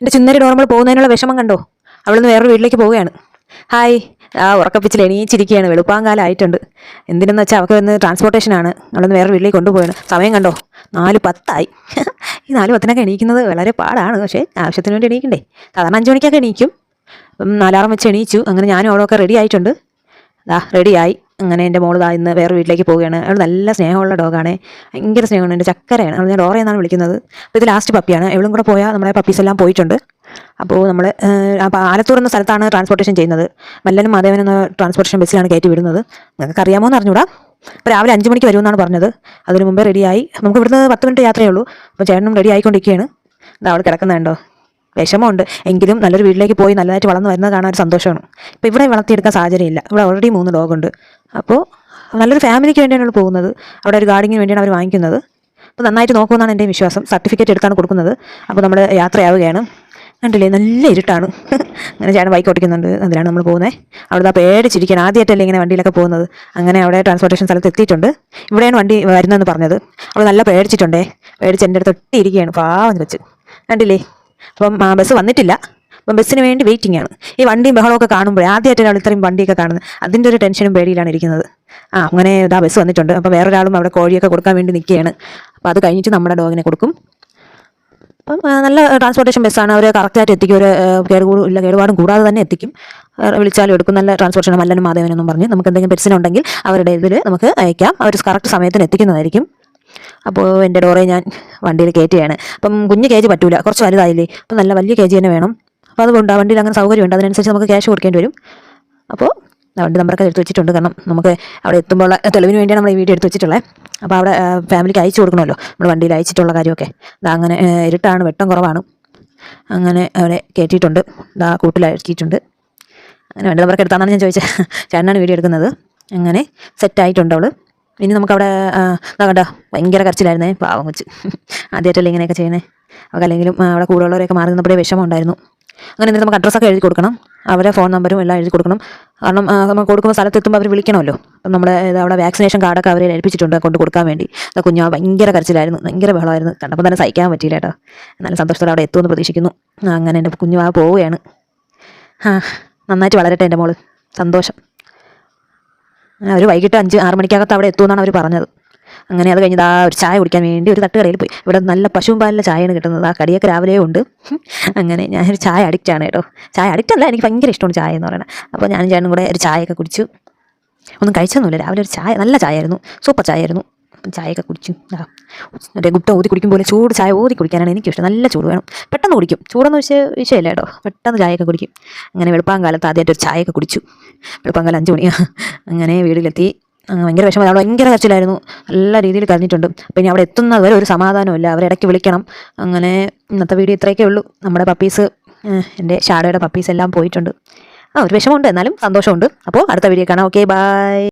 എന്റെ ചുന്നരി നോർമൽ പോകുന്നതിനുള്ള വിഷമം കണ്ടോ? അവളിന്ന് വേറൊരു വീട്ടിലേക്ക് പോവുകയാണ്. ഹായ്. ആ ഉറക്കപ്പിച്ചിൽ എണീച്ചിരിക്കുകയാണ്. വെളുപ്പാങ്കാലം ആയിട്ടുണ്ട്. എന്തിനെന്ന് വെച്ചാൽ അവൾക്ക് വന്ന് ട്രാൻസ്പോർട്ടേഷനാണ് അവളൊന്ന് വേറെ വീട്ടിലേക്ക് കൊണ്ടുപോയാണ് സമയം കണ്ടോ? നാല് പത്തായി. ഈ നാല് പത്തിനൊക്കെ എണീക്കുന്നത് വളരെ പാടാണ്. പക്ഷേ ആവശ്യത്തിന് വേണ്ടി എണീക്കണ്ടേ? സാധാരണ അഞ്ച് മണിക്കൊക്കെ എണീക്കും. അപ്പം നാലാറും വെച്ച് എണീച്ചു. അങ്ങനെ ഞാനും അവളൊക്കെ റെഡി ആയിട്ടുണ്ട്. ആ റെഡിയായി അങ്ങനെ എന്റെ ദാ ഇന്ന് വേറെ വീട്ടിലേക്ക് പോവുകയാണ്. അവൾ നല്ല സ്നേഹമുള്ള ഡോഗാണ്. ഭയങ്കര സ്നേഹമാണ് എന്റെ ചക്കരയാണ്. അവൾ ഞാൻ ഡോറ എന്നാണ് വിളിക്കുന്നത്. അപ്പോൾ ഇത് ലാസ്റ്റ് പപ്പിയാണ്. ഇവളും കൂടെ പോയാൽ നമ്മുടെ പപ്പീസ് എല്ലാം പോയിട്ടുണ്ട്. അപ്പോൾ നമ്മൾ ആലത്തൂർ എന്ന സ്ഥലത്താണ് ട്രാൻസ്പോർട്ടേഷൻ ചെയ്യുന്നത്. മല്ലനും മാധവൻ എന്ന ട്രാൻസ്പോർട്ടേഷൻ ബസ്സിലാണ് കയറ്റി വിടുന്നത്. നിങ്ങൾക്ക് അറിയാമോ എന്ന് അറിഞ്ഞൂടാ അപ്പോൾ രാവിലെ അഞ്ച് മണിക്ക് വരുമെന്നാണ് പറഞ്ഞത്. അതിന് മുമ്പേ റെഡിയായി. നമുക്ക് ഇവിടുന്ന് പത്ത് മിനിറ്റ് യാത്രയേ ഉള്ളൂ. അപ്പോൾ ചേട്ടനും റെഡി ആയിക്കൊണ്ടിരിക്കുകയാണ്. ഇതാ അവൾ കിടക്കുന്നുണ്ടോ വിഷമമുണ്ട്. എങ്കിലും നല്ലൊരു വീട്ടിലേക്ക് പോയി നല്ലതായിട്ട് വളർന്നു വരുന്നത് കാണാൻ ഒരു സന്തോഷമാണ്. ഇപ്പോൾ ഇവിടെ വളർത്തിയെടുക്കാൻ സാഹചര്യമില്ല. ഇവിടെ ഓൾറെഡി മൂന്ന് ഡോഗുണ്ട് അപ്പോൾ നല്ലൊരു ഫാമിലിക്ക് വേണ്ടിയാണ് പോകുന്നത്. അവിടെ ഒരു ഗാർഡിങ്ങിന് വേണ്ടിയാണ് അവർ വാങ്ങിക്കുന്നത്. അപ്പോൾ നന്നായിട്ട് നോക്കുമെന്നാണ് എന്റെ വിശ്വാസം. സർട്ടിഫിക്കറ്റ് എടുത്താണ് കൊടുക്കുന്നത്. അപ്പോൾ നമ്മൾ യാത്രയാവുകയാണ്. കണ്ടില്ലേ? നല്ല ഇരുട്ടാണ്. അങ്ങനെ ചേട്ടൻ ബൈക്ക് ഓടിക്കുന്നുണ്ട്. അതിലാണ് നമ്മൾ പോകുന്നത് അവിടെ ആ പേടിച്ചിരിക്കുകയാണ്. ആദ്യമായിട്ടല്ലേ ഇങ്ങനെ വണ്ടിയിലൊക്കെ പോകുന്നത്. അങ്ങനെ അവിടെ ട്രാൻസ്പോർട്ടേഷൻ സ്ഥലത്ത് എത്തിയിട്ടുണ്ട്. ഇവിടെയാണ് വണ്ടി വരുന്നതെന്ന് പറഞ്ഞത്. അവൾ നല്ല പേടിച്ചിട്ടുണ്ടേ. പേടിച്ച് എന്റെ അടുത്ത് ഒട്ടിയിരിക്കുകയാണ്. പാവം വെച്ച് കണ്ടില്ലേ? അപ്പം ബസ് വന്നിട്ടില്ല. അപ്പം ബസ്സിന് വേണ്ടി വെയിറ്റിംഗ് ആണ്. ഈ വണ്ടിയും ബഹളമൊക്കെ കാണുമ്പോൾ ആദ്യമായിട്ടാണ് ഇത്രയും വണ്ടിയൊക്കെ കാണുന്നത്. അതിന്റെ ഒരു ടെൻഷനും പേടിയിലാണ് ഇരിക്കുന്നത്. ആ അങ്ങനെ ഇതാ ബസ് വന്നിട്ടുണ്ട്. അപ്പോൾ വേറൊരാളും അവിടെ കോഴിയൊക്കെ കൊടുക്കാൻ വേണ്ടി നിൽക്കുകയാണ്. അപ്പോൾ അത് കഴിഞ്ഞിട്ട് നമ്മുടെ ഡോഗിനെ കൊടുക്കും. അപ്പം നല്ല ട്രാൻസ്പോർട്ടേഷൻ ബസ്സാണ് അവർ കറക്റ്റായിട്ട് എത്തിക്കും. ഒരു കേടുകൂടും ഇല്ല കേടുപാടും കൂടാതെ തന്നെ എത്തിക്കും. വിളിച്ചാലും എടുക്കും. നല്ല ട്രാൻസ്പോർട്ടേഷൻ മല്ലനും മാധവനെന്നും പറഞ്ഞ് നമുക്ക് എന്തെങ്കിലും പെറ്റ്സിനുണ്ടെങ്കിൽ അവരുടെ ഇതിൽ നമുക്ക് അയക്കാം. അവർ കറക്റ്റ് സമയത്തിന് എത്തിക്കുന്നതായിരിക്കും. അപ്പോൾ എന്റെ ഡോറെ ഞാൻ വണ്ടിയിൽ കയറ്റുകയാണ് അപ്പം കുഞ്ഞ് കേജ് പറ്റൂല. കുറച്ച് വലുതായില്ലേ? അപ്പം നല്ല വലിയ കേജ് തന്നെ വേണം. അപ്പോൾ അതുകൊണ്ട് ആ വണ്ടിയിൽ അങ്ങനെ സൗകര്യമുണ്ട് അതിനനുസരിച്ച് നമുക്ക് ക്യാഷ് കൊടുക്കേണ്ടി വരും. അപ്പോൾ വണ്ടി നമ്പറൊക്കെ എടുത്ത് വെച്ചിട്ടുണ്ട്. കാരണം നമുക്ക് അവിടെ എത്തുമ്പോൾ തെളിവിന് വേണ്ടിയാണ് നമ്മൾ ഈ വീഡിയോ എടുത്ത് വെച്ചിട്ടുള്ളത് അപ്പോൾ അവിടെ ഫാമിലിക്ക് അയച്ചു കൊടുക്കണമല്ലോ. നമ്മൾ വണ്ടിയിൽ അയച്ചിട്ടുള്ള കാര്യമൊക്കെ. അങ്ങനെ ഇരുട്ടാണ്. വെട്ടം കുറവാണ്. അങ്ങനെ അവിടെ കയറ്റിയിട്ടുണ്ട്. ഇതാ കൂട്ടിലാക്കിയിട്ടുണ്ട്. അങ്ങനെ വണ്ടി നമ്പറൊക്കെ എടുത്താന്നാണ് ഞാൻ ചോദിച്ചത് ചേട്ടനാണ് വീഡിയോ എടുക്കുന്നത്. അങ്ങനെ സെറ്റായിട്ടുണ്ട് അവൾ. ഇനി നമുക്കവിടെ കണ്ട ഭയങ്കര കരച്ചിലായിരുന്നേ. പാവം വെച്ച് ആദ്യമായിട്ടല്ലേ ഇങ്ങനെയൊക്കെ ചെയ്യുന്നത് അവർക്ക് അല്ലെങ്കിലും അവിടെ കൂടുതലുള്ളവരെയൊക്കെ മാറി നിന്നപ്പോഴേ വിഷമം ഉണ്ടായിരുന്നു. അങ്ങനെ എന്നിട്ട് നമുക്ക് അഡ്രസ്സൊക്കെ എഴുതി കൊടുക്കണം. അവരെ ഫോൺ നമ്പറും എല്ലാം എഴുതി കൊടുക്കണം. കാരണം നമ്മൾ കൊടുക്കുന്ന സ്ഥലത്ത് എത്തുമ്പോൾ അവർ വിളിക്കണമല്ലോ. നമ്മുടെ അവിടെ വാക്സിനേഷൻ കാർഡൊക്കെ അവരെ ഏൽപ്പിച്ചിട്ടുണ്ട് കൊണ്ട് കൊടുക്കാൻ വേണ്ടി. ആ കുഞ്ഞാ ഭയങ്കര കരച്ചിലായിരുന്നു. ഭയങ്കര ബഹളമായിരുന്നു. കണ്ടപ്പോൾ തന്നെ സഹിക്കാൻ പറ്റിയില്ല കേട്ടോ. നല്ല സന്തോഷത്തോടെ അവിടെ എത്തുമെന്ന് പ്രതീക്ഷിക്കുന്നു. അങ്ങനെ എന്റെ കുഞ്ഞു ആ പോവുകയാണ്. ആ നന്നായിട്ട് വളരട്ടെ എന്റെ മോൾ. സന്തോഷം. അവർ വൈകിട്ട് അഞ്ച് ആറ് മണിക്കകത്ത് അവിടെ എത്തുമെന്നാണ് അവർ പറഞ്ഞത്. അങ്ങനെ അത് കഴിഞ്ഞത് ആ ഒരു ചായ കുടിക്കാൻ വേണ്ടി ഒരു തട്ടുകടയിൽ പോയി. ഇവിടെ നല്ല പശുവും പാലിലെ ചായയാണ് കിട്ടുന്നത്. ആ കടിയൊക്കെ രാവിലെ ഉണ്ട്. അങ്ങനെ ഞാനൊരു ചായ അഡിക്റ്റാണ് കേട്ടോ. ചായ അഡിക്റ്റ് അല്ല എനിക്ക് ഭയങ്കര ഇഷ്ടമാണ് ചായ എന്ന് പറയുന്നത്. അപ്പോൾ ഞാനും ചേട്ടനും കൂടെ ഒരു ചായയൊക്കെ കുടിച്ചു. ഒന്നും കഴിച്ചൊന്നുമില്ല. രാവിലെ ഒരു ചായ നല്ല ചായ ആയിരുന്നു സൂപ്പർ ചായ ആയിരുന്നു ചായയൊക്കെ കുടിച്ചു. മറ്റേ ഗുട്ട ഊതി കുടിക്കും പോലെ ചൂട് ചായ ഊതി കുടിക്കാനാണ് എനിക്കിഷ്ടം. നല്ല ചൂട് വേണം. പെട്ടെന്ന് കുടിക്കും. ചൂടെന്ന് വെച്ചാൽ വിഷയമല്ല കേട്ടോ. പെട്ടെന്ന് ചായയൊക്കെ കുടിക്കും. അങ്ങനെ വെളുപ്പാങ്കാലത്ത് ആദ്യമായിട്ട് ഒരു ചായയൊക്കെ കുടിച്ചു. വെളുപ്പാങ്കാലം അഞ്ച് മണിയാണ് അങ്ങനെ വീട്ടിലെത്തി ഭയങ്കര വിഷമം. അവിടെ ഭയങ്കര കരച്ചിലായിരുന്നു. നല്ല രീതിയിൽ കരഞ്ഞിട്ടുണ്ട്. ഇനി അവിടെ എത്തുന്നത് വരെ ഒരു സമാധാനമില്ല അവരിടയ്ക്ക് വിളിക്കണം. അങ്ങനെ ഇന്നത്തെ വീഡിയോ ഇത്രയൊക്കെ ഉള്ളൂ. നമ്മുടെ പപ്പീസ് എന്റെ ഷാഡോയുടെ പപ്പീസ് എല്ലാം പോയിട്ടുണ്ട്. ആ ഒരു വിഷമമുണ്ട്. എന്നാലും സന്തോഷമുണ്ട്. അപ്പോൾ അടുത്ത വീഡിയോ കാണാം. Okay bye.